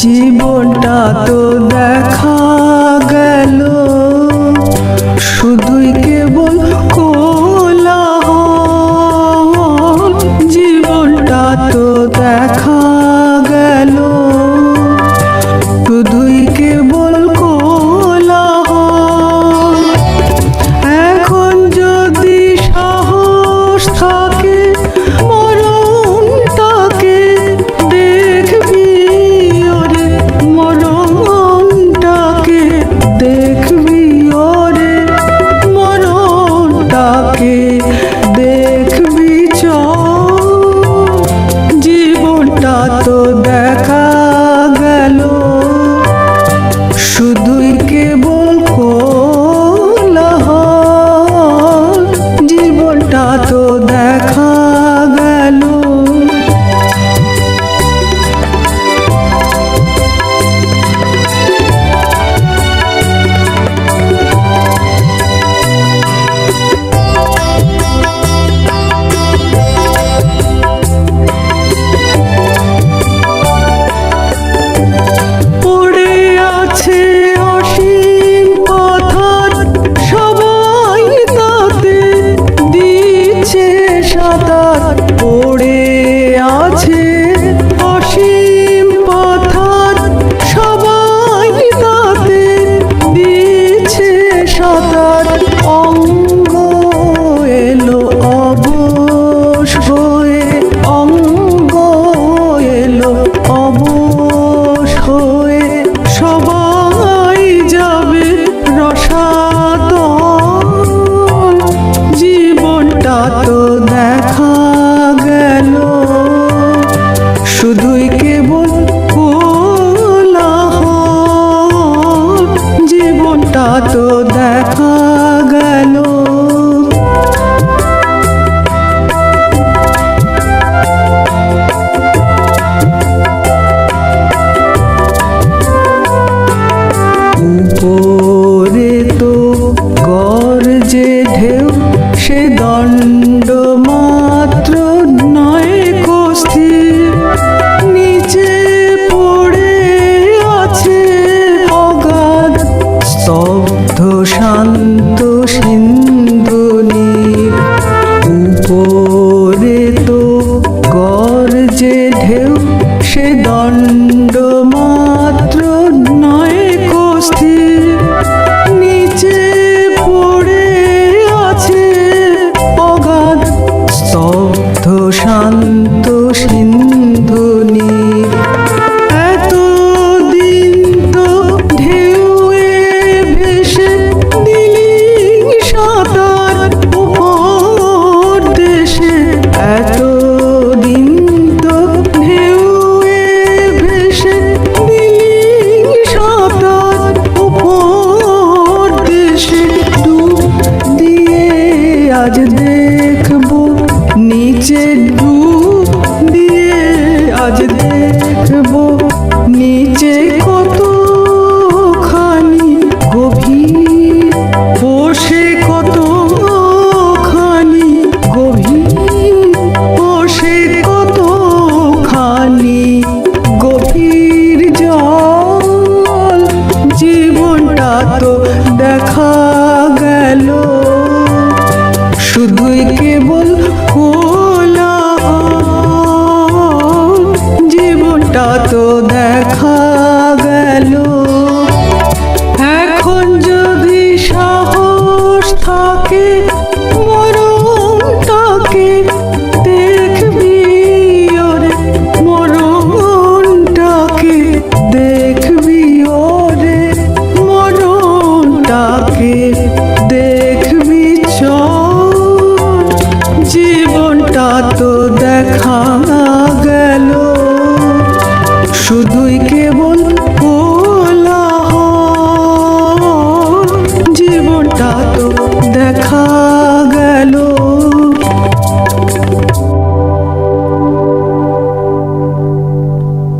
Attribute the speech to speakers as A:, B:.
A: জীবনটা তো তো দেখা গেল। শুধুই কেবল জীবনটা তো দেখা গেল। উপরে তো গর্জে ঢেউ সে দণ্ড মাত্র নয় কস্থির নিচে পড়ে আছে অগাধ, স্তব্ধ, শান্ত সিন্ধুনি উপরে তো গর্জে ঢেউ, সে দণ্ড তা তো